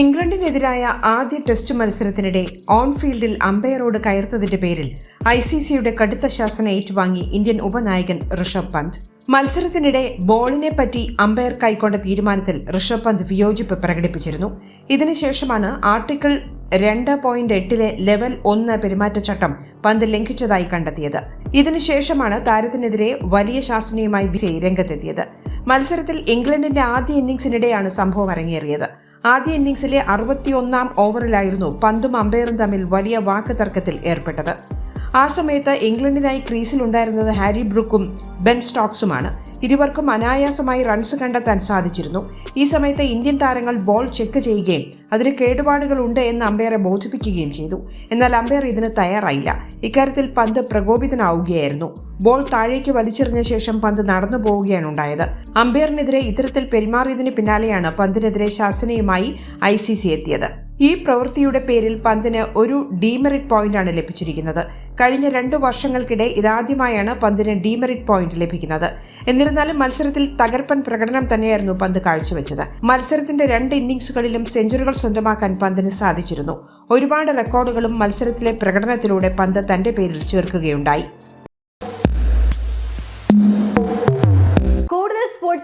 ഇംഗ്ലണ്ടിനെതിരായ ആദ്യ ടെസ്റ്റ് മത്സരത്തിനിടെ ഓൺ ഫീൽഡിൽ അമ്പയറോട് കയർത്തതിന്റെ പേരിൽ ഐ സി സിയുടെ കടുത്ത ശാസന ഏറ്റുവാങ്ങി ഇന്ത്യൻ ഉപനായകൻ ഋഷഭ് പന്ത്. മത്സരത്തിനിടെ ബോളിനെ പറ്റി അമ്പയർ കൈക്കൊണ്ട തീരുമാനത്തിൽ ഋഷഭ് പന്ത് വിയോജിപ്പ് പ്രകടിപ്പിച്ചിരുന്നു. ഇതിനുശേഷമാണ് ആർട്ടിക്കിൾ രണ്ട് പോയിന്റ് എട്ടിലെ ലെവൽ ഒന്ന് പെരുമാറ്റച്ചട്ടം പന്ത് ലംഘിച്ചതായി കണ്ടെത്തിയത്. ഇതിനുശേഷമാണ് താരത്തിനെതിരെ വലിയ ശാസനയുമായി ബിസി രംഗത്തെത്തിയത്. മത്സരത്തിൽ ഇംഗ്ലണ്ടിന്റെ ആദ്യ ഇന്നിംഗ്സിനിടെയാണ് സംഭവം അരങ്ങേറിയത്. ആദ്യ ഇന്നിംഗ്സിലെ അറുപത്തിയൊന്നാം ഓവറിലായിരുന്നു പന്തും അമ്പയറും തമ്മിൽ വലിയ വാക്കുതർക്കത്തിൽ ഏർപ്പെട്ടത്. ആ സമയത്ത് ഇംഗ്ലണ്ടിനായി ക്രീസിലുണ്ടായിരുന്നത് ഹാരി ബ്രൂക്കും ബെൻ സ്റ്റോക്സുമാണ്. ഇരുവർക്കും അനായാസമായി റൺസ് കണ്ടെത്താൻ സാധിച്ചിരുന്നു. ഈ സമയത്ത് ഇന്ത്യൻ താരങ്ങൾ ബോൾ ചെക്ക് ചെയ്യുകയും അതിന് കേടുപാടുകൾ ഉണ്ട് എന്ന് അമ്പയറെ ബോധിപ്പിക്കുകയും ചെയ്തു. എന്നാൽ അമ്പയർ ഇതിന് തയ്യാറായില്ല. ഇക്കാര്യത്തിൽ പന്ത് പ്രകോപിതനാവുകയായിരുന്നു. ബോൾ താഴേക്ക് വലിച്ചെറിഞ്ഞ ശേഷം പന്ത് നടന്നു പോവുകയാണ് ഉണ്ടായത്. അമ്പയറിനെതിരെ ഇത്തരത്തിൽ പെരുമാറിയതിന് പിന്നാലെയാണ് പന്തിനെതിരെ ശാസനയുമായി ഐ സി സി എത്തിയത്. ഈ പ്രവൃത്തിയുടെ പേരിൽ പന്തിന് ഒരു ഡീമെറിറ്റ് പോയിന്റാണ് ലഭിച്ചിരിക്കുന്നത്. കഴിഞ്ഞ രണ്ടു വർഷങ്ങൾക്കിടെ ഇതാദ്യമായാണ് പന്തിന് ഡീമെറിറ്റ് പോയിന്റ് ലഭിക്കുന്നത്. എന്നിരുന്നാലും മത്സരത്തിൽ തകർപ്പൻ പ്രകടനം തന്നെയായിരുന്നു പന്ത് കാഴ്ചവെച്ചത്. മത്സരത്തിന്റെ രണ്ട് ഇന്നിംഗ്സുകളിലും സെഞ്ചുറികൾ സ്വന്തമാക്കാൻ പന്തിന് സാധിച്ചിരുന്നു. ഒരുപാട് റെക്കോർഡുകളും മത്സരത്തിലെ പ്രകടനത്തിലൂടെ പന്ത് തന്റെ പേരിൽ ചേർക്കുകയുണ്ടായി.